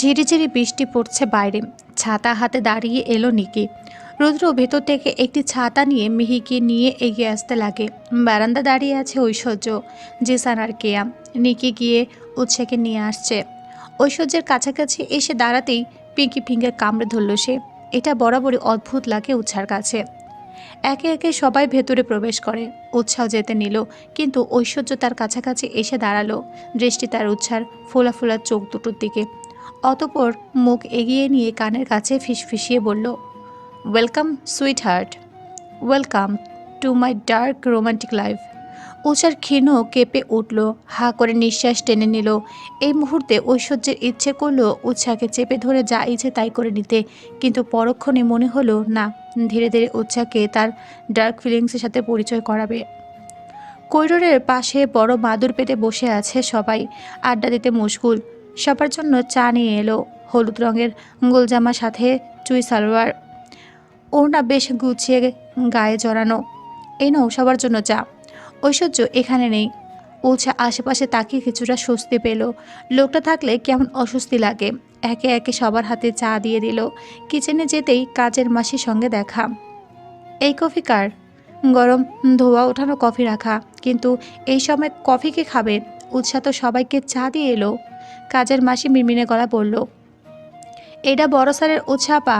ঝিরিঝিরি বৃষ্টি পড়ছে বাইরে। ছাতা হাতে দাঁড়িয়ে এলো নিকি। রুদ্র ভেতর থেকে একটি ছাতা নিয়ে মিহিকে নিয়ে এগিয়ে আসতে লাগে। বারান্দা দাঁড়িয়ে আছে ঐশ্বর্য, জিসান আর কেয়া। নিকি গিয়ে উৎসাকে নিয়ে আসছে। ঐশ্বর্যের কাছাকাছি এসে দাঁড়াতেই পিঙ্কি ফিঙ্গার কামড়ে ধরল সে। এটা বরাবরই অদ্ভুত লাগে উৎসার কাছে। একে একে সবাই ভেতরে প্রবেশ করে। উৎসাহ যেতে নিল, কিন্তু ঐশ্বর্য তার কাছাকাছি এসে দাঁড়াল। দৃষ্টি তার উৎসার ফোলা ফোলা চোখ দুটোর দিকে। অতপর মুখ এগিয়ে নিয়ে কানের কাছে ফিসফিসিয়ে বলল welcome sweetheart welcome to my dark romantic life উষার ক্ষীণ কেঁপে উঠল, হা করে নিঃশ্বাস টেনে নিল। এই মুহূর্তে ঐশ্বর্যের ইচ্ছে করল উৎসাকে চেপে ধরে যা ইচ্ছে তাই করে নিতে, কিন্তু পরক্ষণে মনে হলো, না, ধীরে ধীরে উৎসাকে তার ডার্ক ফিলিংসের সাথে পরিচয় করাবে। করিডোরের পাশে বড় মাদুর পেতে বসে আছে সবাই। আড্ডা দিতে মুশকুল। সবার জন্য চা নিয়ে এলো। হলুদ রঙের গোলজামার সাথে চুই সালোয়ার। ওড়না বেশ গুছিয়ে গায়ে জড়ানো। এই নাও সবার জন্য চা। ঐশ্বর্য এখানে নেই। ওছা আশেপাশে তাকিয়ে কিছুটা স্বস্তি পেল। লোকটা থাকলে কেমন অস্বস্তি লাগে। একে একে সবার হাতে চা দিয়ে দিল। কিচেনে যেতেই কাজের মাসির সঙ্গে দেখা। এই কফি কার? গরম ধোয়া ওঠানো কফি রাখা। কিন্তু এই সময় কফি কে খাবে? উৎসাহ তো সবাইকে চা দিয়ে এলো। কাজের মাসি মিনমিনে গলা বলল, এটা বড় স্যারের পা।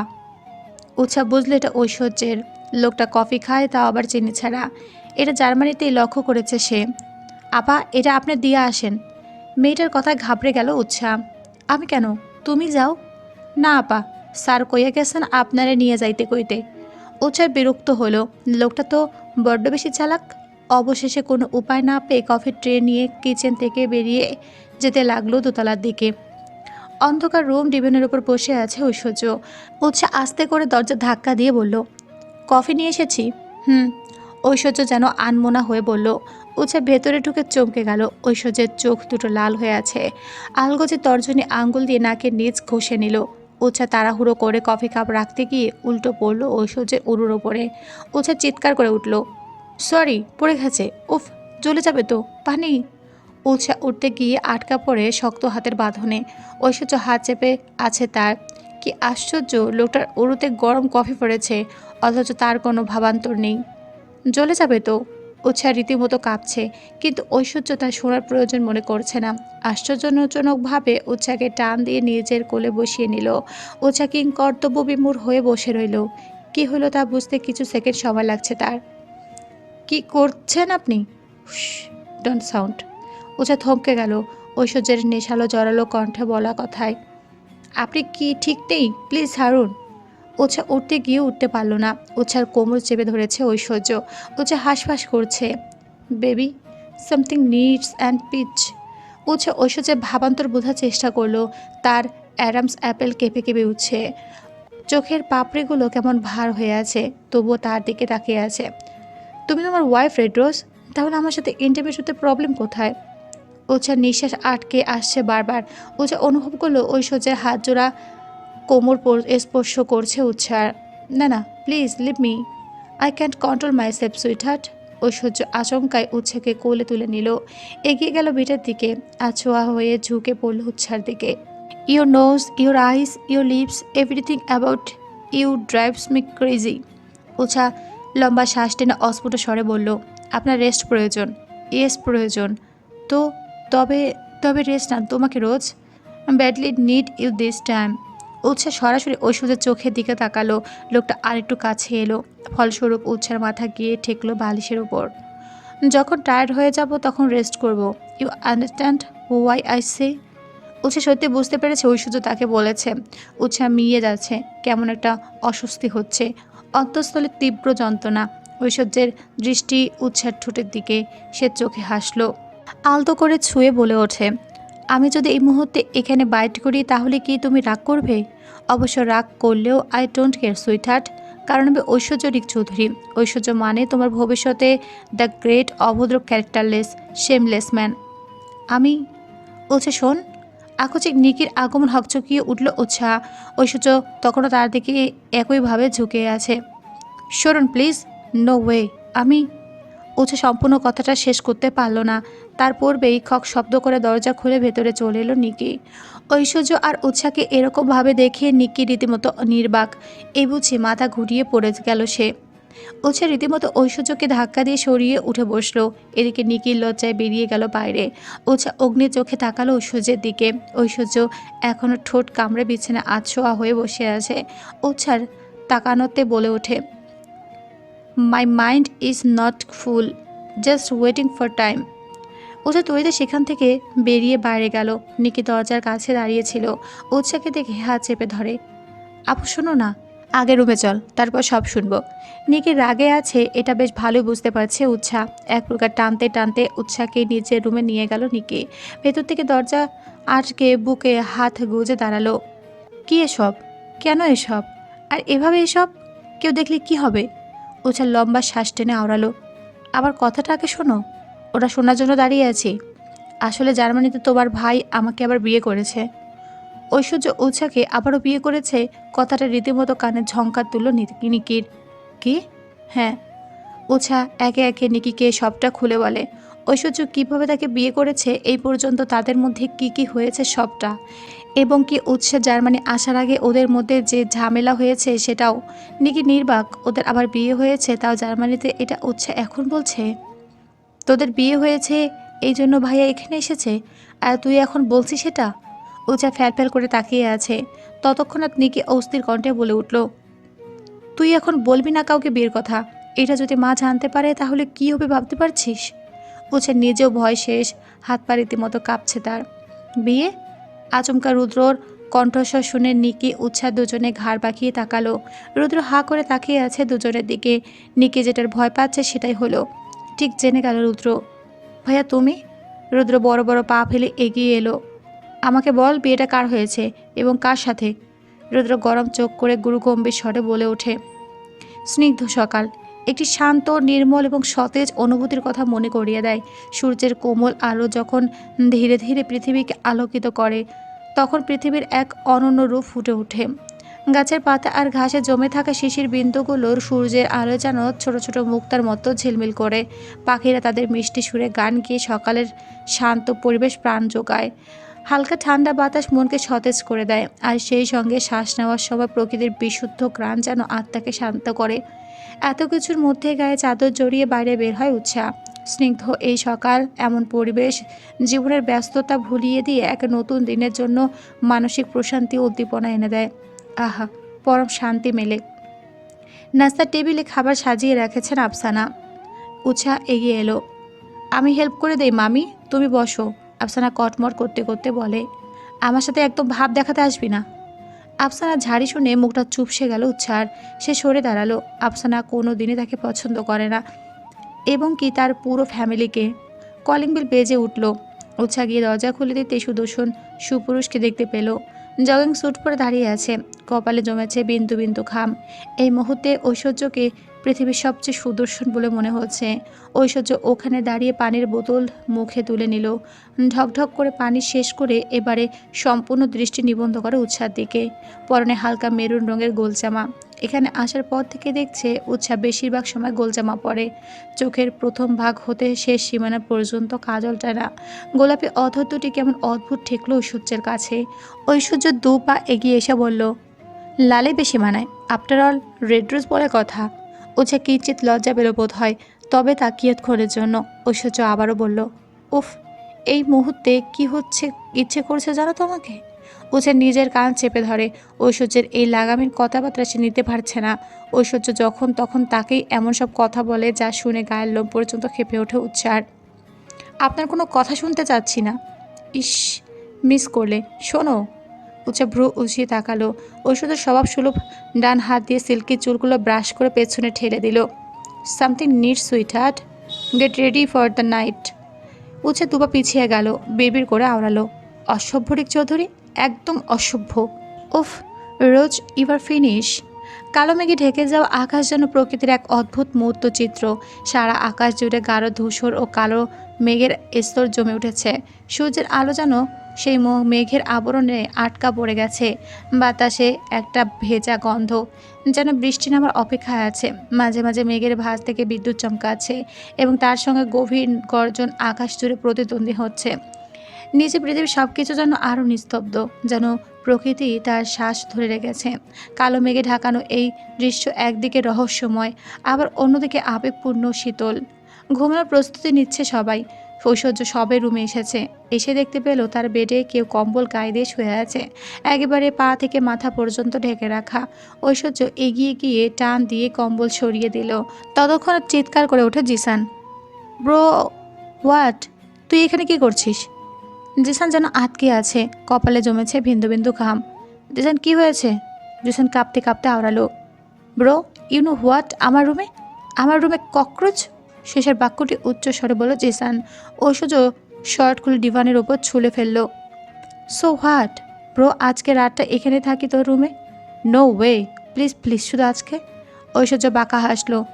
উৎসাহ বুঝলো এটা ঐশ্বর্যের। লোকটা কফি খায় তা আবার চিনি ছাড়া। এটা জার্মানিতেই লক্ষ্য করেছে সে। আপা, এটা আপনি দিয়ে আসেন। মেয়েটার কথায় ঘাবড়ে গেল উৎসাহ আমি কেন? তুমি যাও? না, আপা। স্যার কইয়া গেছেন আপনারে নিয়ে যাইতে কইতে। উৎসাহ বিরক্ত হলো লোকটা তো বড্ড বেশি চালাক। অবশেষে কোনো উপায় না পেয়ে কফির ট্রে নিয়ে কিচেন থেকে বেরিয়ে যেতে লাগল দোতলার দিকে। অন্ধকার রুম ডিভেনের উপর বসে আছে ঐশ্বর্য। উৎসাহ আস্তে করে দরজা ধাক্কা দিয়ে বলল, কফি নিয়ে এসেছি? হুম। ঐশ্বর্য যেন আনমোনা হয়ে বলল উৎসাহ ভেতরে ঢুকে চমকে গেল। ঐশ্বর্যের চোখ দুটো লাল হয়ে আছে। আলগোজে তর্জনী আঙ্গুল দিয়ে নাকের নিচ ঘষে নিল। উৎসাহ তাড়াহুড়ো করে কফি কাপ রাখতে গিয়ে উল্টো পড়ল ঐশ্বর্যের উরুর ওপরে। উৎসাহ চিৎকার করে উঠল, সরি, পড়ে গেছে। উফ, জ্বলে যাবে তো। পানি উৎসাহ উঠতে গিয়ে আটকা পড়ে শক্ত হাতের বাঁধনে। ঐশ্বর্য হাত চেপে আছে তার। কি আশ্চর্য, লোকটার উড়ুতে গরম কফি পড়েছে, অথচ তার কোনো ভাবান্তর নেই। জ্বলে যাবে তো? উৎসাহ রীতিমতো কাঁপছে, কিন্তু ঐশ্বর্য তার শোনার প্রয়োজন মনে করছে না। আশ্চর্যজনকভাবে উৎসাকে টান দিয়ে নিজের কোলে বসিয়ে নিল। উৎসা কিং কর্তব্য বিমূর হয়ে বসে রইল। কি হলো তা বুঝতে কিছু সেকেন্ড সময় লাগছে তার। কি করছেন আপনি? ডোন্ট সাউন্ড উৎসা থমকে গেল। ঐশ্বর্যের নেশালো জড়ালো কণ্ঠে বলা কথায়, আপনি কি ঠিক নেই? প্লিজ হারুন। উৎসা উঠতে গিয়ে উঠতে পারল না। উৎসার কোমর চেপে ধরেছে ঐশ্বর্য। উৎসা হাঁসফাঁস করছে, baby, something needs and pitch. Utsa ঐশ্বর্যের ভাবান্তর বোঝার চেষ্টা করল। তার অ্যাডামস অ্যাপেল কেঁপে কেঁপে উঠছে। চোখের পাপড়িগুলো কেমন ভার হয়ে আছে, তবুও তার দিকে তাকিয়ে আছে। তুমি তোমার ওয়াইফ রেড রোজ তাহলে আমার সাথে ইন্টারভিউ প্রবলেম কোথায়? ওছার নিঃশ্বাস আটকে আসছে বারবার। ওছা অনুভব করল ওই ঐশ্বর্যের হাত জোড়া কোমর স্পর্শ করছে উচ্ছ্বার না না please leave me I can't control myself sweetheart Aishwarya আচমকায় উচ্ছাকে কোলে তুলে নিল। এগিয়ে গেল বিটের দিকে। আছোয়া হয়ে ঝুঁকে পড়ল উচ্ছার দিকে। Your nose your eyes your lips everything about you drives me crazy Utsa লম্বা শ্বাস টেনে অস্ফুট স্বরে বলল, আপনার রেস্ট প্রয়োজন ইয়েস প্রয়োজন। তো তবে তবে রেস্ট না তোমাকে Rose badly need you this time উৎসাহ সরাসরি ঐশ্বর্যের চোখের দিকে তাকালো, লোকটা আরেকটু কাছে এলো, ফলস্বরূপ উৎসার মাথা গিয়ে ঠেকলো বালিশের উপর। যখন টায়ার্ড হয়ে যাব তখন রেস্ট করব। You understand why I say উৎসাহ সত্যি বুঝতে পেরেছে ঐশ্বর্য তাকে বলেছে। উৎসাহ মিয়ে যাচ্ছে, কেমন একটা অস্বস্তি হচ্ছে। অন্তঃস্থলে তীব্র যন্ত্রণা। ঐশ্বর্যের দৃষ্টি উৎসার ঠোঁটের দিকে, সে চোখে হাসলো। আলতো করে ছুঁয়ে বলে ওঠে, আমি যদি এই মুহূর্তে এখানে বাইট করি, তাহলে কি তুমি রাগ করবে? অবশ্য রাগ করলেও I don't care sweet heart কারণ আমি ঐশ্বর্য রিক চৌধুরী। ঐশ্বর্য মানে তোমার ভবিষ্যতে দ্য গ্রেট অভদ্র ক্যারেক্টারলেস শেমলেস ম্যান আমি? বলছে, শোন, আকস্মিক নিকির আগমন হকচকিয়ে উঠল উৎসাহ। ঐশ্বর্য তখনও তার দিকে একইভাবে ঝুঁকে আছে। সরুন প্লিজ নো ওয়ে আমি উঁচু সম্পূর্ণ কথাটা শেষ করতে পারল না। তার পূর্বেই খক শব্দ করে দরজা খুলে ভেতরে চলে এলো নিকি। ঐশ্বর্য আর উৎসাকে এরকমভাবে দেখে নিকি রীতিমতো নির্বাক। এই বুঝি মাথা ঘুরিয়ে পড়ে গেল সে। উৎসা রীতিমতো ঐশ্বর্যকে ধাক্কা দিয়ে সরিয়ে উঠে বসল। এদিকে নিকির লজ্জায় বেরিয়ে গেল বাইরে। উৎসা অগ্নি চোখে তাকালো ঐশ্বর্যের দিকে। ঐশ্বর্য এখনও ঠোঁট কামড়ে বিছানা আছোয়া হয়ে বসে আছে। উৎসার তাকানোতে বলে ওঠে my mind is not fool just waiting for time Utsa তৈরিতে সেখান থেকে বেরিয়ে বাইরে গেল। নিকি দরজার কাছে দাঁড়িয়েছিল। উৎসাকে দেখে হাত চেপে ধরে। আপু, শোনো না, আগে রুমে চল, তারপর সব শুনব। নিকি রাগে আছে, এটা বেশ ভালোই বুঝতে পারছে উৎসাহ এক প্রকার টানতে টানতে উৎসাহকে নিজের রুমে নিয়ে গেল নিকি। ভেতর থেকে দরজা আটকে বুকে হাত গুজে দাঁড়াল। কি এসব? কেন এসব? আর এভাবে এসব? কেউ দেখলে কি হবে? উৎসা লম্বা শ্বাস টেনে আওড়ালো। আবার কথাটা আগে শোনো। ওটা শোনার জন্য দাঁড়িয়ে আছি। আসলে জার্মানিতে তোমার ভাই আমাকে আবার বিয়ে করেছে। ঐশ্বর্য উৎসাকে আবারও বিয়ে করেছে কথাটা রীতিমতো কানে ঝঙ্কার তুলল নি- নিকির। কি? হ্যাঁ। উৎসা একে একে নিকিকে সবটা খুলে বলে। ঐশ্বর্য কীভাবে তাকে বিয়ে করেছে? এই পর্যন্ত তাদের মধ্যে কি কি হয়েছে সবটা? এবং কি উৎসা জার্মানি আসার আগে ওদের মধ্যে যে ঝামেলা হয়েছে সেটাও, নিকি নির্বাক ওদের আবার বিয়ে হয়েছে তাও জার্মানিতে এটা উৎসা এখন বলছে? তোদের বিয়ে হয়েছে, এই জন্য ভাইয়া এখানে এসেছে, আর তুই এখন বলছিস সেটা? উচা ফ্যাল ফ্যাল করে তাকিয়ে আছে। ততক্ষণাৎ নিকি অস্থির কণ্ঠে বলে উঠল, তুই এখন বলবি না কাউকে বিয়ের কথা? এটা যদি মা জানতে পারে তাহলে কি হবে ভাবতে পারছিস? উচা নিজেও ভয় শেষ, হাত পা রীতিমতো কাঁপছে তার। বিয়ে? আচমকা রুদ্রর কণ্ঠস্বর শুনে নিকি উৎসা দুজনে ঘাড় বাঁকিয়ে তাকালো। রুদ্র হা করে তাকিয়ে আছে দুজনের দিকে। নিকি যেটার ভয় পাচ্ছে সেটাই হলো। ঠিক জেনে গেল রুদ্র। ভাইয়া, তুমি? রুদ্র বড় বড় পা ফেলে এগিয়ে এলো। আমাকে বল, বিয়েটা কার হয়েছে এবং কার সাথে? রুদ্র গরম চোখ করে গুরুগম্ভীর স্বরে বলে ওঠে। স্নিগ্ধ সকাল। একটি শান্ত, নির্মল এবং সতেজ অনুভূতির কথা মনে করিয়ে দেয়। সূর্যের কোমল আলো যখন ধীরে ধীরে পৃথিবীকে আলোকিত করে, তখন পৃথিবীর এক অনন্য রূপ ফুটে ওঠে। গাছের পাতা আর ঘাসে জমে থাকা শিশির বিন্দুগুলোর সূর্যের আলো যেন ছোট ছোট মুক্তার মতো ঝিলমিল করে। পাখিরা তাদের মিষ্টি সুরে গান গিয়ে সকালের শান্ত পরিবেশ প্রাণ যোগায় হালকা ঠান্ডা বাতাস মনকে সতেজ করে দেয় আর সেই সঙ্গে শ্বাস নেওয়ার সময় প্রকৃতির বিশুদ্ধ গ্রাণ যেন আত্মাকে শান্ত করে। এত কিছুর মধ্যে গায়ে চাদর জড়িয়ে বাইরে বের হয় উৎসাহ স্নিগ্ধ এই সকাল এমন পরিবেশ জীবনের ব্যস্ততা ভুলিয়ে দিয়ে এক নতুন দিনের জন্য মানসিক প্রশান্তি উদ্দীপনা এনে দেয়। আহা, পরম শান্তি মেলে। নাস্তার টেবিলে খাবার সাজিয়ে রেখেছেন আফসানা। উৎসাহ এগিয়ে এলো। আমি হেল্প করে দেই, মামি। তুমি বসো, আফসানা কটমট করতে করতে বলে। আমার সাথে একদম ভাব দেখাতে আসবি না। আফসানা ঝাড়ি শুনে মুখটা চুপসে গেল উচ্ছার সে সরে দাঁড়াল। আফসানা কোনো দিনই তাকে পছন্দ করে না। এবং কি তার পুরো ফ্যামিলিকে। কলিং বিল বেজে উঠল। উচ্ছা গিয়ে দরজা খুলে দিতে সুদর্শন সুপুরুষকে দেখতে পেল। জগিং স্যুট পরে দাঁড়িয়ে আছে। কপালে জমেছে বিন্দু বিন্দু খাম এই মুহূর্তে ঐশ্বর্যকে পৃথিবীর সবচেয়ে সুদর্শন বলে মনে হচ্ছে। ঐশ্বর্য ওখানে দাঁড়িয়ে পানির বোতল মুখে তুলে নিল। ঢকঢক করে পানি শেষ করে এবারে সম্পূর্ণ দৃষ্টি নিবন্ধ করে উৎসার দিকে। পরনে হালকা মেরুন রঙের গোলজামা। এখানে আসার পর থেকে দেখছে উৎসাহ বেশিরভাগ সময় গোলজামা পরে। চোখের প্রথম ভাগ হতে শেষ সীমানা পর্যন্ত কাজল টানা। গোলাপি অধর দুটি কেমন অদ্ভুত ঠেকলো ঐশ্বর্যের কাছে। ঐশ্বর্য দু পা এগিয়ে এসে বলল, লালে বেশি মানায়। আফটার অল রেড রোজ বলে কথা। ওছে কিঞ্চিত লজ্জা পেল বোধ হয়, তবে তাকিয়তক্ষণের জন্য। ঐশ্বর্য আবারও বলল, উফ, এই মুহূর্তে কি হচ্ছে, ইচ্ছে করছে জানো তোমাকে? ওছে নিজের কান চেপে ধরে, ঐশ্বর্যের এই লাগামের কথাবার্তা সে নিতে পারছে না। ঐশ্বর্য যখন তখন তাকেই এমন সব কথা বলে যা শুনে গায়ের লোম পর্যন্ত খেপে ওঠে উচ্চার আপনার কোনো কথা শুনতে চাচ্ছি না। ইস, মিস করলে, শোনো। উচ্চা ভ্রু উঁচিয়ে তাকালো। ঐশ্বর্য স্বভাব সুলভ। ডান হাত দিয়ে সিল্কি চুলগুলো ব্রাশ করে পেছনে ঠেলে দিল। Something need sweetheart get ready for the night. উচ্ছে দুপা পিছিয়ে গেল, বিড়বিড় করে আওড়ালো। অসভ্য রিক চৌধুরী? একদম অসভ্য। উফ, রোজ ইভার ফিনিশ। কালো মেঘে ঢেকে যাওয়া আকাশ যেন প্রকৃতির এক অদ্ভুত মুহূর্ত চিত্র। সারা আকাশ জুড়ে গাঢ় ধূসর ও কালো মেঘের স্তর জমে উঠেছে। সূর্যের আলো যেন সেই মেঘের আবরণে আটকা পড়ে গেছে। বাতাসে একটা ভেজা গন্ধ, যেন বৃষ্টি নামার অপেক্ষায় আছে। মাঝে মাঝে মেঘের ভাঁজ থেকে বিদ্যুৎ চমকাচ্ছে এবং তার সঙ্গে গভীর গর্জন আকাশ জুড়ে প্রতিদ্বন্দ্বী হচ্ছে। নিচে পৃথিবীর সব কিছু যেন আরও নিস্তব্ধ, যেন প্রকৃতি তার শ্বাস ধরে রেখেছে। কালো মেঘে ঢাকানো এই দৃশ্য একদিকে রহস্যময়, আবার অন্যদিকে আবেগপূর্ণ শীতল। ঘুমানোর প্রস্তুতি নিচ্ছে সবাই। ঐশ্বর্য সবে রুমে এসেছে। এসে দেখতে পেল তার বেডে কেউ কম্বল গায়ে দিয়ে শুয়ে আছে। একেবারে পা থেকে মাথা পর্যন্ত ঢেকে রাখা। ঐশ্বর্য এগিয়ে গিয়ে টান দিয়ে কম্বল সরিয়ে দিল। ততক্ষণ চিৎকার করে ওঠে জিসান। Bro, what? তুই এখানে কি করছিস? জিসান যেন আটকে আছে। কপালে জমেছে বিন্দু বিন্দু ঘাম। জিসান, কি হয়েছে? জিসান কাঁপতে কাঁপতে আওড়ালো। Bro, you know what? আমার রুমে? আমার রুমে ককরোচ? শেষের বাক্যটি উচ্চ স্বরে বলল, জিসান ঐশ্বর্য শর্ট খুলে ডিভানের ওপর ছুলে ফেলল। সো হোয়াট ব্রো, আজকে রাতটা এখানে থাকি তোর রুমে? নো ওয়ে প্লিজ প্লিজ, শুধু আজকে? ঐশ্বর্য বাঁকা হাসলো।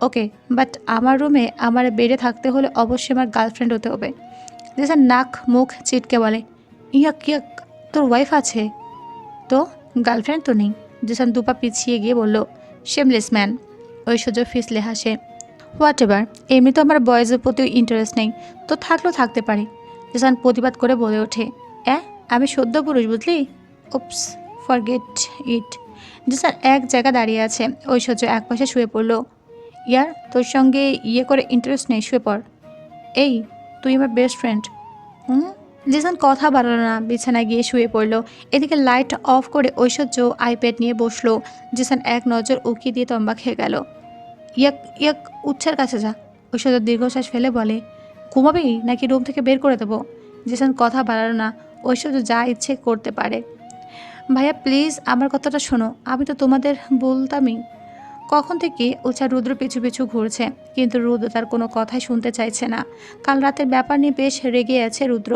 ওকে, বাট আমার রুমে আমার বেডে থাকতে হলে অবশ্যই আমার গার্লফ্রেন্ড হতে হবে। জিসান নাক, মুখ চিটকে বলে, ইয়াক ইয়াক, তোর ওয়াইফ আছে? তো? গার্লফ্রেন্ড তো নেই? জিসান দুপা পিছিয়ে গিয়ে বলল শেমলেস ম্যান ঐশ্বর্য ফিসলে হাসে হোয়াট এভার এমনি তো আমার বয়েজের প্রতিও ইন্টারেস্ট নেই, তো থাকলেও থাকতে পারি। জিসান প্রতিবাদ করে বলে ওঠে, অ্যাঁ, আমি সদ্য পুরুষ বুঝলি? উপস ফরগেট ইট জিসান এক জায়গা দাঁড়িয়ে আছে, ঐশ্বর্য এক পাশে শুয়ে পড়ল। ইয়ার, তোর সঙ্গে ইয়ে করে ইন্টারেস্ট নেই, শুয়ে পড়। এই, তুই আমার বেস্ট ফ্রেন্ড হুম? জিসান কথা বাড়ালো না, বিছানায় গিয়ে শুয়ে পড়ল। এদিকে লাইট অফ করে ঐশ্বর্য আইপ্যাড নিয়ে বসল। জিসান এক নজর উকি দিয়ে তম্বা খেয়ে গেল। ইয়াক ইয়াক উচ্ছের কাছে যা। ঐশ্বর্য দীর্ঘশ্বাস ফেলে বলে, ঘুমাবি নাকি রুম থেকে বের করে দেবো? জিসান কথা বাড়ালো না। ঐশ্বর্য যা ইচ্ছে করতে পারে। ভাইয়া, প্লিজ আমার কথাটা শোনো। আমি তো তোমাদের বলতামই। কখন থেকে ওছা রুদ্র পিছু পিছু ঘুরছে, কিন্তু রুদ্র তার কোনো কথাই শুনতে চাইছে না। কাল রাতের ব্যাপার নিয়ে বেশ রেগে আছে রুদ্র।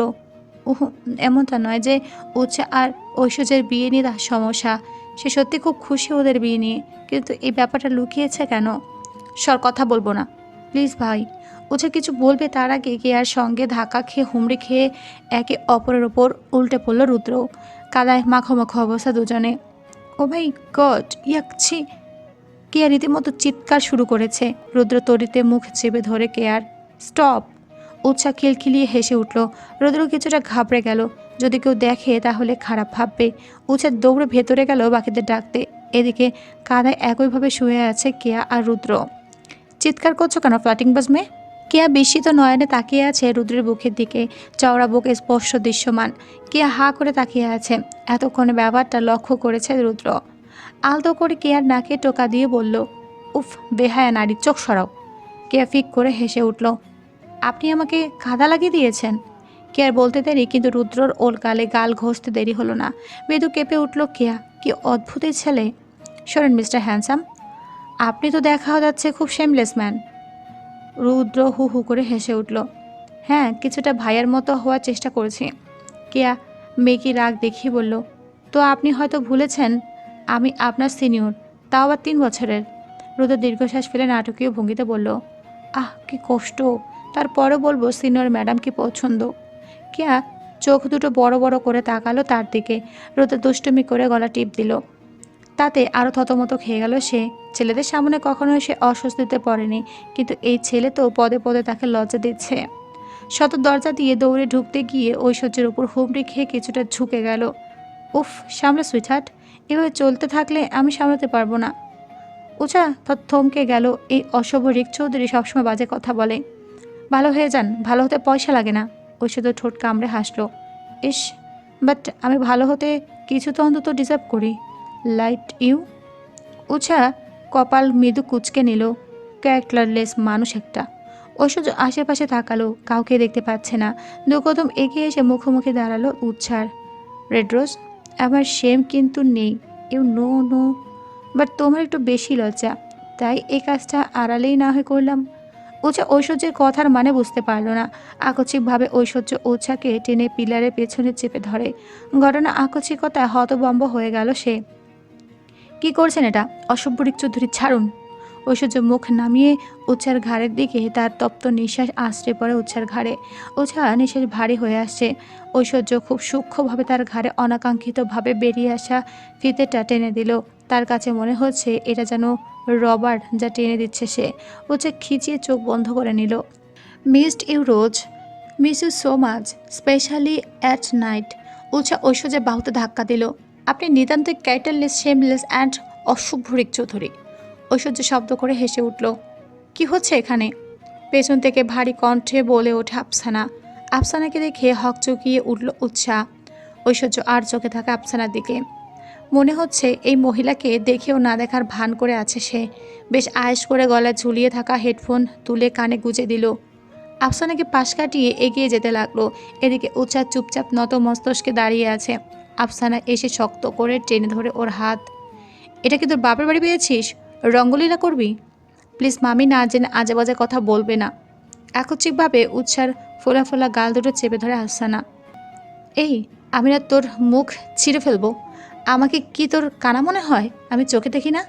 উহ, এমনটা নয় যে উচ্চা আর ঐশ্বর্যের বিয়ে নিয়ে তার সমস্যা। সে সত্যি খুব খুশি ওদের বিয়ে নিয়ে। কিন্তু এই ব্যাপারটা লুকিয়েছে কেন? সর কথা বলব না। প্লিজ ভাই উচ্চা কিছু বলবে তার আগে কে আর সঙ্গে ধাক্কা খেয়ে হুমড়ি খেয়ে একে অপরের ওপর উল্টে পড়ল রুদ্র। কাদায় মাখোমাখো অবস্থা দুজনে। ও ভাই, গড ইয়াকছি কেয়া রীতিমতো চিৎকার শুরু করেছে। রুদ্র তরিতে মুখ চেপে ধরে কেয়ার স্টপ। উৎসাহ খিলখিলিয়ে হেসে উঠল। রুদ্র কিছুটা ঘাবড়ে গেল। যদি কেউ দেখে তাহলে খারাপ ভাববে। উৎসা দৌড়ে ভেতরে গেল বাকিদের ডাকতে। এদিকে কাদায় একইভাবে শুয়ে আছে কেয়া আর রুদ্র। চিৎকার করছ কেন ফ্লাটিং বাজ মেয়ে? কেয়া বিস্মিত নয়নে তাকিয়ে আছে রুদ্রের বুকের দিকে, চওড়া বুক স্পষ্ট দৃশ্যমান। কেয়া হা করে তাকিয়ে আছে, এতক্ষণে ব্যাপারটা লক্ষ্য করেছে রুদ্র। আলতো করে কেয়ার নাকে টোকা দিয়ে বলল, উফ, বেহায়া নারী চোখ সরাও। কেয়া ফিক করে হেসে উঠল, আপনি আমাকে কাদা লাগিয়ে দিয়েছেন? কেয়ার বলতে দেরি, কিন্তু রুদ্রর ওর গালে গাল ঘষতে দেরি হলো না। মৃদু কেঁপে উঠল কেয়া, কি অদ্ভুতের ছেলে। শোনেন, মিস্টার হ্যান্ডসাম আপনি তো দেখা যাচ্ছে খুব শেমলেস ম্যান রুদ্র হু হু করে হেসে উঠল হ্যাঁ কিছুটা ভাইয়ের মতো হওয়ার চেষ্টা করেছি। কেয়া মেকি রাগ দেখিয়ে বলল, তো আপনি হয়তো ভুলেছেন, আমি আপনার সিনিয়র তাও আবার তিন বছরের। রুদ্র দীর্ঘশ্বাস ফেলে নাটকীয় ভঙ্গিতে বলল, আহ, কি কষ্ট! তারপরও বলব সিনিয়র ম্যাডাম কি পছন্দ? কেয়া চোখ দুটো বড় বড় করে তাকালো তার দিকে। রুদ্র দুষ্টুমি করে গলা টিপ দিল তাতে আরও থতমতো খেয়ে গেল সে। ছেলেদের সামনে কখনো সে অস্বস্তিতে পড়েনি কিন্তু এই ছেলে তো পদে পদে তাকে লজ্জা দিচ্ছে। শত দরজা দিয়ে দৌড়ে ঢুকতে গিয়ে ঐশ্বর্যের উপর হুমড়ি খেয়ে কিছুটা ঝুঁকে গেল। উফ সামলে সুইটহার্ট, এভাবে চলতে থাকলে আমি সামলাতে পারব না। উচা থমকে গেল, এই অশুভ রিক চৌধুরী সবসময় বাজে কথা বলে। ভালো হয়ে যান, ভালো হতে পয়সা লাগে না, ঐশ্বর্য ঠোঁট কামড়ে হাসলো। ইস, বাট আমি ভালো হতে কিছু তো অন্তত ডিজার্ভ করি। Light you. উচা কপাল মৃদু কুচকে নিল। ক্যারেক্টারলেস মানুষ একটা। ঐশ্বর্য আশেপাশে তাকালো, কাউকে দেখতে পাচ্ছে না। দু কদম এগিয়ে এসে মুখোমুখি দাঁড়াল উচ্ছার রেড রোজ, আমার সেম কিন্তু নেই। You know no. বাট তোমার একটু বেশি লজ্জা। তাই এই কাজটা আড়ালেই না হয়ে করলাম। ওচা ঐশ্বর্যের কথার মানে বুঝতে পারল না। আকস্মিকভাবে ঐশ্বর্য ওছাকে টেনে পিলারের পেছনে চেপে ধরে। ঘটনা আকস্মিকতায় হতবম্ব হয়ে গেল সে। কি করছেন এটা? অসভ্যরিক চৌধুরী ছাড়ুন। ঐশ্বর্য মুখ নামিয়ে উচ্ছার ঘাড়ের দিকে তার তপ্ত নিঃশ্বাস আশ্রে পড়ে উচ্ছার ঘাড়ে। উচ্ছা নিঃশ্বাস ভারী হয়ে আসছে। ঐশ্বর্য খুব সূক্ষ্মভাবে তার ঘাড়ে অনাকাঙ্ক্ষিতভাবে বেরিয়ে আসা ফিতেটা টেনে দিল। তার কাছে মনে হচ্ছে এটা যেন রবার যা টেনে দিচ্ছে সে। উচ্চা খিচিয়ে চোখ বন্ধ করে নিল। Missed you Rose miss you so much, specially at night. উচ্চা ঐশ্বর্যের বাহুতে ধাক্কা দিল। আপনি নিতান্তই ক্যাটারলেস শেমলেস অ্যান্ড অশুভ অশুভরিক চৌধুরী। ঐশ্বর্য শব্দ করে হেসে উঠল, কি হচ্ছে এখানে? পেছন থেকে ভারী কণ্ঠে বলে ওঠে আফসানা। আফসানাকে দেখে হক চকিয়ে উঠল উৎসাহ। ঐশ্বর্য আর চোখে থাকা আফসানার দিকে। মনে হচ্ছে এই মহিলাকে দেখেও না দেখার ভান করে আছে সে। বেশ আয়েস করে গলায় ঝুলিয়ে থাকা হেডফোন তুলে কানে গুজে দিল। আফসানাকে পাশ কাটিয়ে এগিয়ে যেতে লাগল। এদিকে উচ্চার চুপচাপ নত মস্তস্কে দাঁড়িয়ে আছে। আফসানা এসে শক্ত করে টেনে ধরে ওর হাত। এটা কি তোর বাপের বাড়ি পেয়েছিস? রঙ্গলীলা করবি? প্লিজ মামি, না জেনে আজে বাজে কথা বলবে না। একচ্ছিকভাবে উৎসার ফোলা ফোলা গাল দুটো চেপে ধরে আফসানা। এই, আমি না তোর মুখ ছিঁড়ে ফেলব। আমাকে কি তোর কানা মনে হয়? আমি চোখে দেখি না?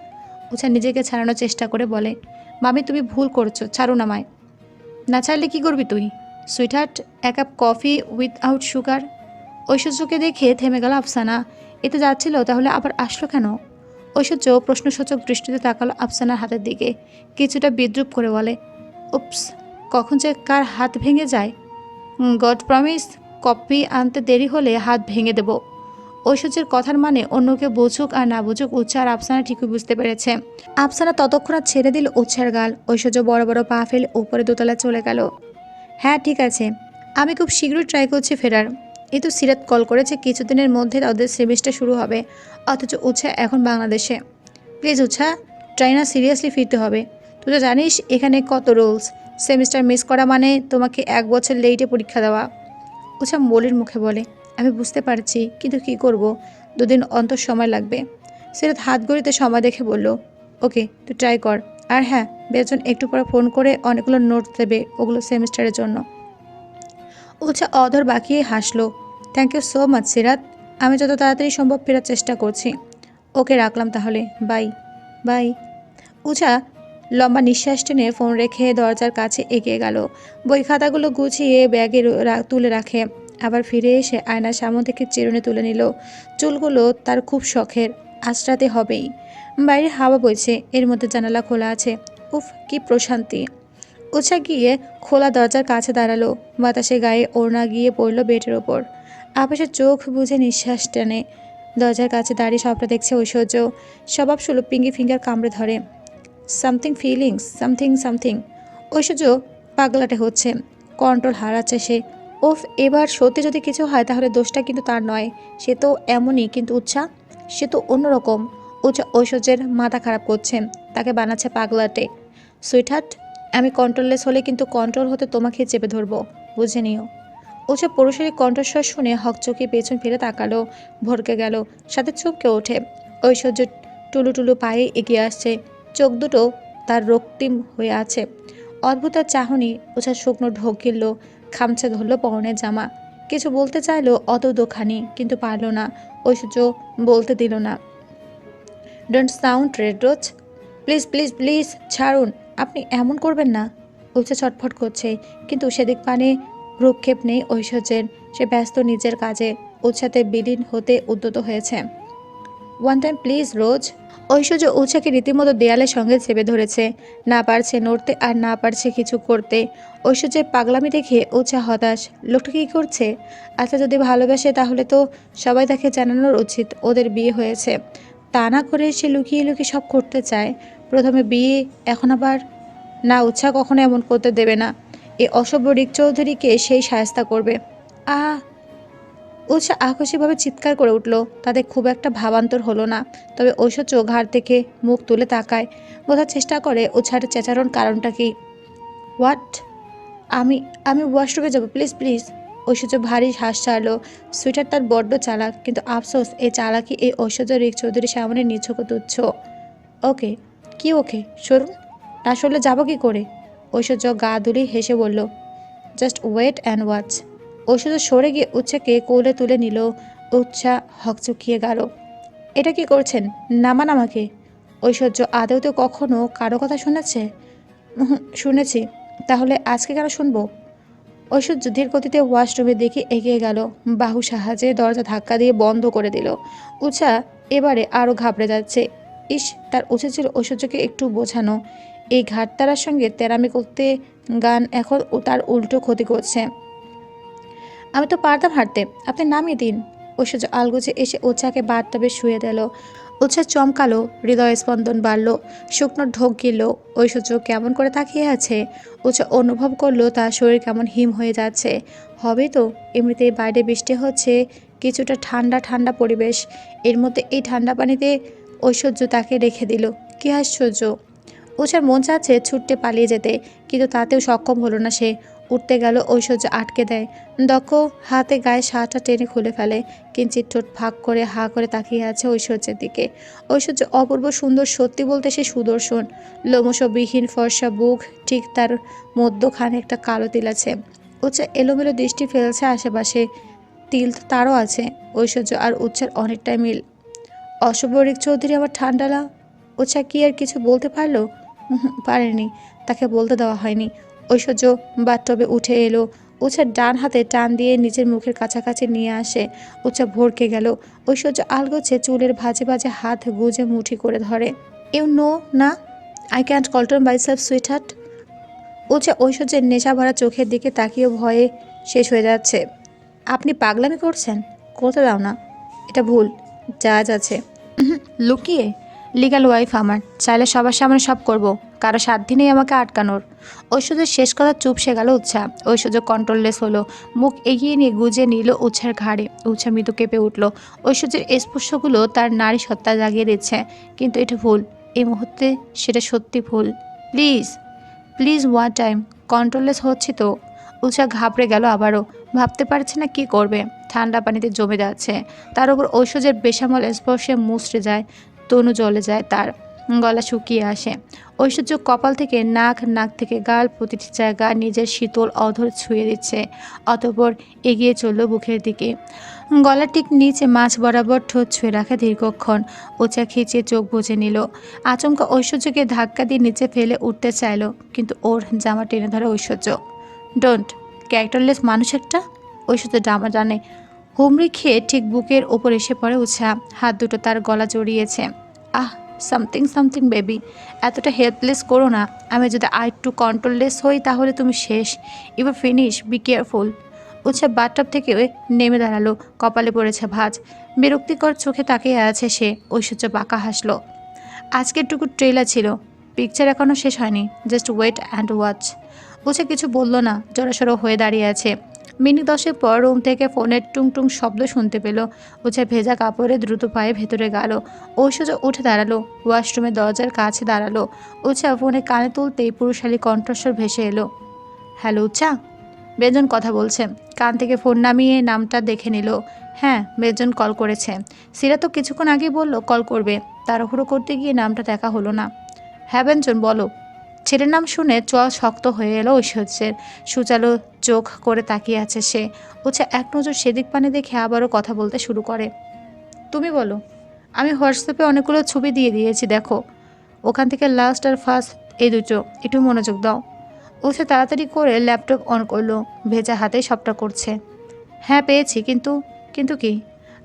উৎসা নিজেকে ছাড়ানোর চেষ্টা করে বলে, মামি, তুমি ভুল করছ ছাড়ো না মায় না ছাড়লে কি করবি তুই? সুইটহার্ট, এক কাপ কফি উইথআউট সুগার ঐশ্বর্যকে দেখে থেমে গেল আফসানা। এতে যাচ্ছিল তাহলে আবার আসলো কেন? ঐশ্বর্য প্রশ্নসূচক দৃষ্টিতে তাকালো আফসানার হাতের দিকে, কিছুটা বিদ্রুপ করে বলে উপস কখন যে কার হাত ভেঙে যায়? গড প্রমিস, কপি আনতে দেরি হলে হাত ভেঙে দেব। ঐশ্বর্যের কথার মানে অন্যকে বুঝুক আর না বুঝুক উচ্চার আফসানা ঠিকই বুঝতে পেরেছে। আফসানা ততক্ষণাৎ ছেড়ে দিল উচ্ছার গাল। ঐশ্বর্য বড় বড় পা ফেলে উপরে দোতলা চলে গেল। হ্যাঁ ঠিক আছে। আমি খুব শীঘ্রই ট্রাই করছি ফেরার। তো সিরাত কল করেছে, কিছুদিনের মধ্যে তাদের সেমিস্টার শুরু হবে। অথচ উৎসা এখন বাংলাদেশে। প্লিজ উৎসা ট্রাই না সিরিয়াসলি ফিরতে হবে। তুই তো জানিস, এখানে কত রুলস সেমিস্টার মিস করা মানে তোমাকে এক বছর লেটে পরীক্ষা দেওয়া। উৎসা মলির মুখে বলে, আমি বুঝতে পারছি, কিন্তু কি করব? দুদিন অন্তর সময় লাগবে। সিরাত হাত গড়িতে সময় দেখে বলল, ওকে, তুই ট্রাই কর। আর হ্যাঁ বেজন একটু পরে ফোন করে অনেকগুলো নোট দেবে ওগুলো সেমিস্টারের জন্য। উৎসা অধর বাকিয়ে হাসলো thank you so much Sirat আমি যত তাড়াতাড়ি সম্ভব ফেরার চেষ্টা করছি। ওকে রাখলাম তাহলে। বাই বাই উষা লম্বা নিঃশ্বাস টেনে ফোন রেখে দরজার কাছে এগিয়ে গেল। বই খাতাগুলো গুছিয়ে ব্যাগে তুলে রাখে। আবার ফিরে এসে আয়নার সামনে থেকে চিরুনি তুলে নিল। চুলগুলো তার খুব শখের। আশ্রাতে হবেই। বাইরে হাওয়া বইছে। এর মধ্যে জানালা খোলা আছে। উফ, কি প্রশান্তি। উৎসা গিয়ে খোলা দরজার কাছে দাঁড়াল। বাতাসে গায়ে ওড়না গিয়ে পড়ল বেডের ওপর। আপাসের চোখ বুঝে নিঃশ্বাস টানে। দরজার কাছে দাঁড়িয়ে সবটা দেখছে ঐশ্বর্য। স্বভাব সুলভ পিঙ্গি ফিঙ্গার কামড়ে ধরে। Something feelings, something something. Aishwarya পাগলাটে হচ্ছে। কন্ট্রোল হারাচ্ছে সে। ওফ, এবার সত্যি যদি কিছু হয়, তাহলে দোষটা কিন্তু তার নয়। সে তো এমনই, কিন্তু উৎসা? সে তো অন্যরকম। উৎসা ঐশ্বর্যের মাথা খারাপ করছে। তাকে বানাচ্ছে পাগলাটে। সুইটহার্ট, আমি কন্ট্রোললেস হলে কিন্তু কন্ট্রোল হতে তোমাকে চেপে ধরবো। বুঝে নিও। ওসব পুরুষের কণ্ঠস্বর শুনে হকচকে পেছন ফিরে তাকালো, ভরকে গেল, সাথে চমকে ওঠে। ঐশ্বর্য টুলু টুলু পায়ে এগিয়ে আসছে। চোখ দুটো তার রক্তিম হয়ে আছে। অদ্ভুত আর চাহনি ওছার শুকনো ঢোক গিলল, খামছে ধরলো পরনের জামা। কিছু বলতে চাইলো অত দোখানি, কিন্তু পারল না। ঐশ্বর্য বলতে দিল না। Don't sound red rose please please please ছাড়ুন। আপনি এমন করবেন না। উঠছে ছটফট করছে, কিন্তু সেদিক পানে ভ্রুক্ষেপ নেই ঐশ্বর্যের। সে ব্যস্ত নিজের কাজে উৎসাতে বিলীন হতে উদ্যত হয়েছে। One time please, Rose. Aishwarya উৎসাকে রীতিমতো দেয়ালের সঙ্গে চেপে ধরেছে। না পারছে নড়তে আর না পারছে কিছু করতে। ঐশ্বর্যের পাগলামি দেখে উৎসা হতাশ। লোকটা কী করছে? আচ্ছা যদি ভালোবাসে তাহলে তো সবাই তাকে জানানোর উচিত, ওদের বিয়ে হয়েছে। তা না করে সে লুকিয়ে লুকিয়ে সব করতে চায়। প্রথমে বিয়ে, এখন আবার? না উৎসাহ কখনো এমন করতে দেবে না। এই অসভ্য রিক চৌধুরীকে সেই সায়স্তা করবে। আহ উৎসাহ আকস্মিকভাবে চিৎকার করে উঠল। তাদের খুব একটা ভাবান্তর হলো না। তবে ঐশ্বর্য ঘাড় থেকে মুখ তুলে তাকায়। বোঝার চেষ্টা করে উৎসাহের চেঁচারণ কারণটা কি? হোয়াট? আমি আমি ওয়াশরুমে যাব, প্লিজ প্লিজ। ঐশ্বর্য ভারী হাস ছাড়লো। সুইটার তার বড্ড চালাক, কিন্তু আফসোস এই চালাকি এই ঐশ্বর্য রিক চৌধুরীর সামনে নিছক তুচ্ছ। ওকে, কি ওকে? সরুন, না সরলে যাব কি করে? ঐশ্বর্য গা দুলি হেসে বলল just wait and watch Aishwarya সরে গিয়ে উচ্ছাকে কোলে তুলে নিল, উচ্ছা হকচকিয়ে গেল এটা কি করছেন? নামান আমাকে? ঐশ্বর্য আদৌ তো কখনো কারও কথা শুনেছে? শুনেছি। তাহলে আজকে কেন শুনব? ঐশ্বর্য ধীর গতিতে ওয়াশরুমের দিকে এগিয়ে গেল। বাহু সাহায্যে দরজা ধাক্কা দিয়ে বন্ধ করে দিল। উষা এবারে আরও ঘাবড়ে যাচ্ছে। ইস, তার উচিত ছিল ঐশ্বর্যকে একটু বোঝানো। এই ঘাটতারার সঙ্গে তেরামি করতে গান এখন ও তার উল্টো ক্ষতি করছে। আমি তো পারতাম হাঁটতে। আপনি নামিয়ে দিন। ঐশ্বর্য আলগোছে এসে ওছাকে বাথটাবে শুয়ে দিল। ওছা চমকালো, হৃদয় স্পন্দন বাড়ল, শুকনো ঢোক গেল ঐশ্বর্য কেমন করে তাকিয়ে আছে? ওছা অনুভব করল তার শরীর কেমন হিম হয়ে যাচ্ছে। হবে তো, এমনিতেই বাইরে বৃষ্টি হচ্ছে, কিছুটা ঠান্ডা ঠান্ডা পরিবেশ। এর মধ্যে এই ঠান্ডা পানিতে ঐশ্বর্য তাকে রেখে দিল। কী আশ্চর্য! ওছার মন চাচ্ছে ছুটতে পালিয়ে যেতে, কিন্তু তাতেও সক্ষম হলো না সে। উঠতে গেল ঐশ্বর্য আটকে দেয়। দক্ষ হাতে গায়ে শার্টটা টেনে খুলে ফেলে। কিঞ্চিত ঠোঁট ফাঁক করে হা করে তাকিয়ে আছে ঐশ্বর্যের দিকে। ঐশ্বর্য অপূর্ব সুন্দর সত্যি বলতে সে সুদর্শন। লোমশবিহীন ফর্সা বুক, ঠিক তার মধ্যখানে একটা কালো তিল আছে। উচ্চা এলোমেলো দৃষ্টি ফেলছে আশেপাশে। তিল তো তারও আছে। ঐশ্বর্য আর উচ্চার অনেকটাই মিল। অশুভরিক চৌধুরী আবার ঠান্ডালা ওছা কি আর কিছু বলতে পারল? পারেনি। তাকে বলতে দেওয়া হয়নি। ঐশ্বর্য বাথটবে উঠে এলো। উচ্ছার ডান হাতে টান দিয়ে নিজের মুখের কাছাকাছি নিয়ে আসে। উচ্চা ভরকে গেল। ঐশ্বর্য আলগোছে চুলের ভাজে ভাজে হাত গুজে মুঠি করে ধরে। ইউ নো না, I can't control self sweetheart উচ্চা ঐশ্বর্যের নেশা ভরা চোখের দিকে তাকিয়ে ভয়ে শেষ হয়ে যাচ্ছে। আপনি পাগলামি করছেন? করতে দাও না। এটা ভুল। জাজ আছে। লুকিয়ে। লিগাল ওয়াইফ আমার, চাইলে সবার সামনে সব করব, কারও সাধ্যি নেই আমাকে আটকানোর। ঐশ্বর্যের শেষ কথা চুপসে গেল উৎসা। ঐশ্বর্য কন্ট্রোললেস হলো, মুখ এগিয়ে নিয়ে গুজে নিল উৎসার ঘাড়ে। উৎসা মৃদু কেঁপে উঠল ঐশ্বর্যের স্পর্শগুলো তার নারী সত্তা জাগিয়ে দিচ্ছে, কিন্তু এটা ভুল। এই মুহূর্তে সেটা সত্যি ভুল। Please please one time controlless হচ্ছে তো। উৎসা ঘাবড়ে গেল আবারও, ভাবতে পারছে না কি করবে। ঠান্ডা পানিতে জমে যাচ্ছে, তার উপর ঐশ্বর্যের বেসামল স্পর্শে মুচড়ে যায় তনু জ্বলে যায়, তার গলা শুকিয়ে আসে। ঐশ্বর্য কপাল থেকে নাক নাক থেকে গাল প্রতিটি জায়গা নিজের শীতল অধর ছুঁয়ে দিচ্ছে, অতপর এগিয়ে চলল বুকের দিকে। গলা ঠিক নিচে মাছ বরাবর ঠোঁট ছুঁয়ে রাখে দীর্ঘক্ষণ ওচা খিচিয়ে চোখ বুঝে নিল। আচমকা ঐশ্বর্যকে ধাক্কা দিয়ে নিচে ফেলে উঠতে চাইলো, কিন্তু ওর জামা টেনে ধরে ঐশ্বর্য। ডোন্ট, ক্যারেক্টারলেস মানুষ একটা? ঐশ্বর্য জামা জানে হুমড়ি খেয়ে ঠিক বুকের ওপর এসে পড়ে উৎসাহ হাত দুটো তার গলা জড়িয়েছে। আহ সামথিং সামথিং বেবি এতটা হেল্পলেস করো না। আমি যদি আর একটু কন্ট্রোললেস হই, তাহলে তুমি শেষ। এবার ফিনিশ বি কেয়ারফুল উৎসাহ বাথটব থেকে নেমে দাঁড়াল, কপালে পড়েছে ভাঁজ। বিরক্তিকর চোখে তাকিয়ে আছে সে। ঐশ্বর্য বাঁকা হাসলো। আজকের টুকু ট্রেলার ছিল। পিকচার এখনও শেষ হয়নি। জাস্ট ওয়েট অ্যান্ড ওয়াচ উৎসাহ কিছু বলল না। জড়াসড়ো হয়ে দাঁড়িয়ে আছে। মিনিট দশের পর রুম থেকে ফোনের টুং টুং শব্দ শুনতে পেল। উৎসাহ ভেজা কাপড়ে দ্রুত পায়ে ভেতরে গেল। ঐশ্বর্য উঠে দাঁড়াল। ওয়াশরুমের দরজার কাছে দাঁড়াল। উৎসাহ ফোনে কানে তুলতেই পুরুষালী কণ্ঠস্বর ভেসে এলো। হ্যালো উৎসা বেজন কথা বলছে। কান থেকে ফোন নামিয়ে নামটা দেখে নিল। হ্যাঁ বেজন কল করেছে। সিরা তো কিছুক্ষণ আগে বলল কল করবে। তাড়াহুড়ো করতে গিয়ে নামটা দেখা হলো না। হ্যাঁ ব্যঞ্জন বলো। ছেলের নাম শুনে চোয়া শক্ত হয়ে এলো ঐশ্বর্যের। সুচালো চোখ করে তাকিয়ে আছে সে। উৎসা এক নজর সেদিক পানে দেখে আবারও কথা বলতে শুরু করে। তুমি বলো, আমি হোয়াটসঅ্যাপে অনেকগুলো ছবি দিয়ে দিয়েছি, দেখো। ওখান থেকে লাস্ট আর ফার্স্ট এই দুটো, একটু মনোযোগ দাও। উঠে তাড়াতাড়ি করে ল্যাপটপ অন করল, ভেজা হাতে সবটা করছে। হ্যাঁ পেয়েছি, কিন্তু কিন্তু কি?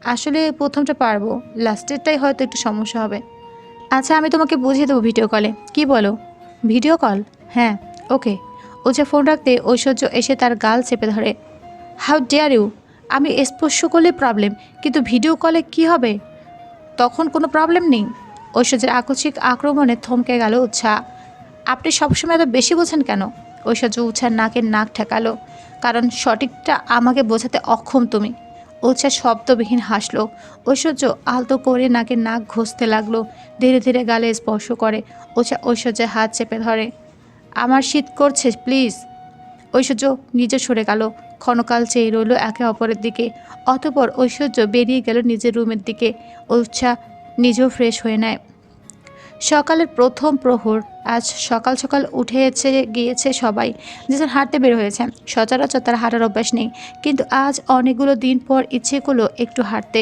আসলে প্রথমটা পারব, লাস্টেরটাই হয়তো একটু সমস্যা হবে। আচ্ছা আমি তোমাকে বুঝিয়ে দেবো ভিডিও কলে। কি বলো? Video call? হ্যাঁ ওকে। ও যে ফোন রাখতে ঐশ্বর্য এসে তার গাল চেপে ধরে। How dare you? আমি স্পর্শ করলে প্রবলেম, কিন্তু ভিডিও কলে কি হবে? তখন কোনো প্রবলেম নেই? ঐশ্বর্যের আকস্মিক আক্রমণে থমকে গেল উৎসাহ আপনি সবসময় এত বেশি বোঝেন কেন? ঐশ্বর্য উৎসার নাকের নাক ঠেকালো, কারণ সঠিকটা আমাকে বোঝাতে অক্ষম তুমি। উৎসাহ শব্দবিহীন হাসলো। ঐশ্বর্য আলতো করে নাকে নাক ঘষতে লাগল। ধীরে ধীরে গালে স্পর্শ করে। ওছা ঐশ্বর্যের হাত চেপে ধরে, আমার শীত করছে, প্লিজ। ঐশ্বর্য নিজে সরে গেল। ক্ষণকাল চেয়ে রইল একে অপরের দিকে। অতপর ঐশ্বর্য বেরিয়ে গেল নিজের রুমের দিকে। উৎসাহ নিজেও ফ্রেশ হয়ে নেয়। সকালের প্রথম প্রহর। আজ সকাল সকাল উঠেছে গিয়েছে সবাই যেজন হাঁটতে বের হয়েছে। সচরাচর তার হাঁটার অভ্যাস নেই, কিন্তু আজ অনেকগুলো দিন পর ইচ্ছে করল একটু হাঁটতে।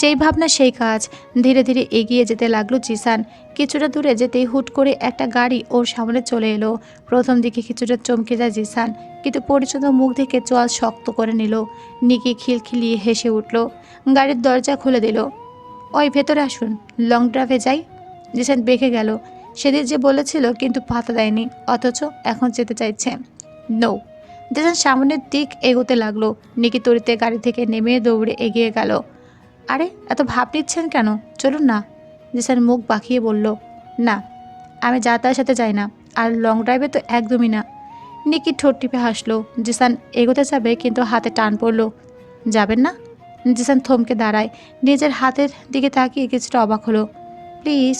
যেই ভাবনা, সেই কাজ। ধীরে ধীরে এগিয়ে যেতে লাগল জিসান। কিছুটা দূরে যেতেই হুট করে একটা গাড়ি ওর সামনে চলে এলো। প্রথম দিকে কিছুটা চমকে যায় জিসান, কিন্তু পরিচিত মুখ দেখে চোয়াল শক্ত করে নিল। নিকি খিলখিলিয়ে হেসে উঠল, গাড়ির দরজা খুলে দিল। ওই ভেতরে আসুন, লং ড্রাইভে যাই। জিসান বেঁকে গেল। সেদিন যে বলেছিল কিন্তু পাতা দেয়নি, অথচ এখন যেতে চাইছে। নো জিসান সামনের দিক এগোতে লাগল। নিকি তরিতে গাড়ি থেকে নেমে দৌড়ে এগিয়ে গেল। আরে, এত ভাব নিচ্ছেন কেন? চলুন না। জিসান মুখ বাঁকিয়ে বলল, না, আমি যাতায়ার সাথে যাই না, আর লং ড্রাইভে তো একদমই না। নিকি ঠোঁট টিপে হাসলো। জিসান এগোতে যাবে কিন্তু হাতে টান পড়ল। যাবেন না? জিসান থমকে দাঁড়ায়। নিজের হাতের দিকে তাকিয়ে কিছুটা অবাক হলো। প্লিজ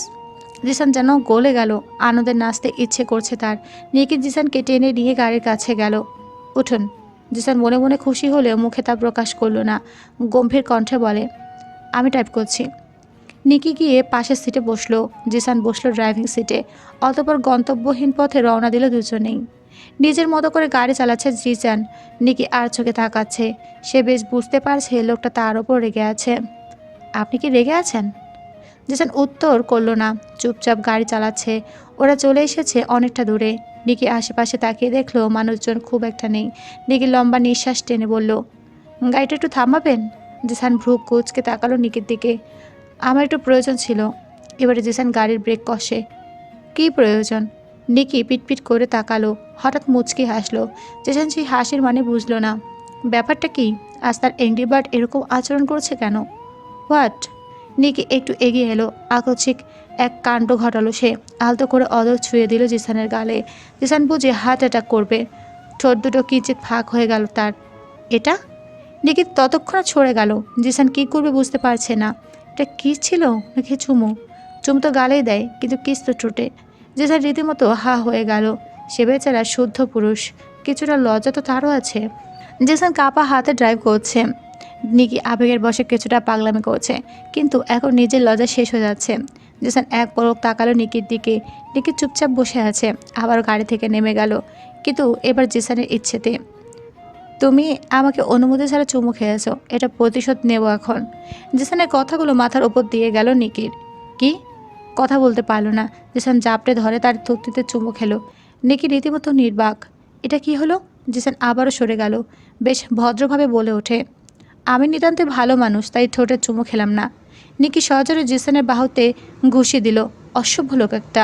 জিসান যেন গলে গেল। আনন্দে নাচতে ইচ্ছে করছে তার। নিকি জিসানকে টেনে নিয়ে গাড়ির কাছে গেল। উঠুন। জিসান মনে মনে খুশি হলেও মুখে তা প্রকাশ করল না। গম্ভীর কণ্ঠে বলে, আমি টাইপ করছি। নিকি গিয়ে পাশের সিটে বসল। জিসান বসল ড্রাইভিং সিটে অতপর গন্তব্যহীন পথে রওনা দিল দুজনেই। নিজের মতো করে গাড়ি চালাচ্ছে জিসান। নিকি আর চোখে তাকাচ্ছে। সে বেশ বুঝতে পারছে লোকটা তার ওপর রেগে আছে। আপনি কি রেগে আছেন? জিসান উত্তর করল না। চুপচাপ গাড়ি চালাচ্ছে। ওরা চলে এসেছে অনেকটা দূরে। নিকি আশেপাশে তাকিয়ে দেখল মানুষজন খুব একটা নেই। নিকি লম্বা নিঃশ্বাস টেনে বলল, গাড়িটা একটু থামাবেন? জিসান ভ্রু কুচকে তাকালো নিকির দিকে। আমার একটু প্রয়োজন ছিল। এবারে জিসান গাড়ির ব্রেক কষে, কী প্রয়োজন? নিকি পিটপিট করে তাকালো। হঠাৎ মুচকি হাসলো। জিসান সেই হাসির মানে বুঝলো না। ব্যাপারটা কি? আজ তার বার্ড এরকম আচরণ করছে কেন? হোয়াট? নিকি একটু এগিয়ে এলো। আকস্মিক এক কাণ্ড ঘটালো সে। আলতো করে অদর ছুঁয়ে দিল জিসানের গালে। জিসান বুঝে হার্ট অ্যাটাক করবে। ঠোঁট দুটো কিঞ্চিত ফাঁক হয়ে গেল তার। এটা? নিকি ততক্ষণ ছড়ে গেল। জিসান কী করবে বুঝতে পারছে না। এটা কী ছিল? নাকি চুমু? চুমু তো গালেই দেয়, কিন্তু কিস তো ঠোঁটে। জিসান রীতিমতো হা হয়ে গেল। সে বেচারা শুদ্ধ পুরুষ। কিছুটা লজ্জা তো তারও আছে। জিসান কাপা হাতে ড্রাইভ করছে। নিকি আবেগের বসে কিছুটা পাগলামি করছে, কিন্তু এখন নিজের লজ্জা শেষ হয়ে যাচ্ছে। জিসান এক পলক তাকালো নিকির দিকে। নিকি চুপচাপ বসে আছে আবার গাড়ি থেকে নেমে গেল। কিন্তু এবার জিসানের ইচ্ছেতে। তুমি আমাকে অনুমতি ছাড়া চুমু খেয়েছো, এটা প্রতিশোধ নেব এখন। জিসানের কথাগুলো মাথার ওপর দিয়ে গেল নিকির। কি? কথা বলতে পারল না। জিসান জাপটে ধরে তার থুক্তিতে চুমু খেলো। নিকি রীতিমতো নির্বাক। এটা কি হলো? জিসান আবারও সরে গেল। বেশ ভদ্রভাবে বলে ওঠে। আমি নিতান্তে ভালো মানুষ, তাই ঠোঁটে চুমু খেলাম না। নিকি সহজরে জিসানের বাহুতে ঘুষি দিল। অসভ্য লোক একটা।